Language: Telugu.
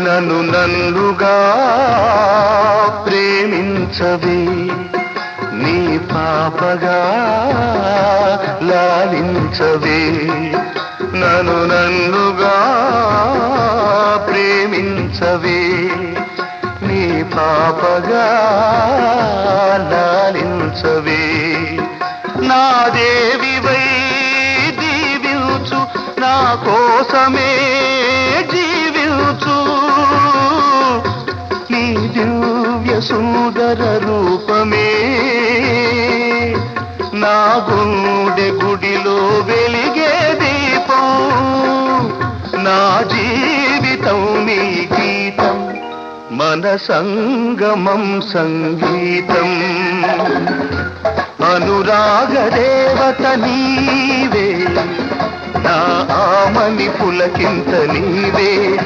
నన్ను నన్నుగా ప్రేమించవే. నీ పాపగా లాలించవే. నన్ను నన్నుగా ప్రేమించవే. నీ పాపగా లాలించవే. నా దేవివై దీవించు నా కోసమే జీ సుందర రూపమే. నా గుండె గుడిలో వెలిగే దీపం. నా జీవితం నీ గీతం. మన సంగమం సంగీతం. అనురాగ దేవత నీవే. నా ఆమని పులకింత నీవే.